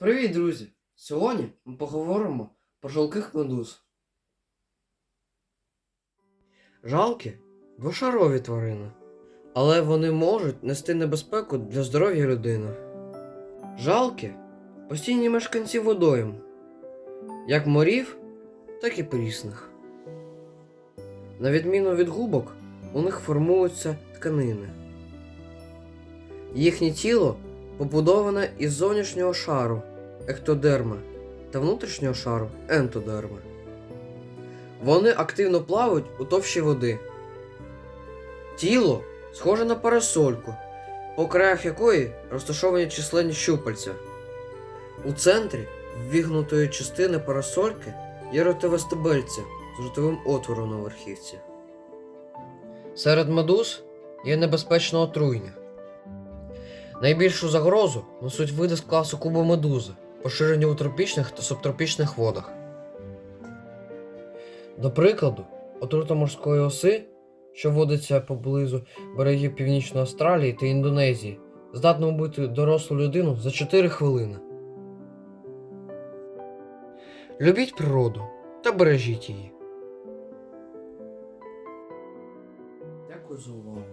Привіт, друзі! Сьогодні ми поговоримо про жалких медуз. Жалки двошарові тварини, але вони можуть нести небезпеку для здоров'я людини. Жалки постійні мешканці водойм, як морів, так і прісних. На відміну від губок, у них формуються тканини. Їхнє тіло побудоване із зовнішнього шару ектодерма та внутрішнього шару ентодерма. Вони активно плавають у товщі води. Тіло схоже на парасольку, по краях якої розташовані численні щупальця. У центрі ввігнутої частини парасольки є ротове стебельце з ротовим отвором на верхівці. Серед медуз є небезпечне отруєння. Найбільшу загрозу несуть види з класу кубомедузи, поширені у тропічних та субтропічних водах. До прикладу, отрута морської оси, що водиться поблизу берегів Північної Австралії та Індонезії, здатна вбити дорослу людину за 4 хвилини. Любіть природу та бережіть її. Дякую за увагу.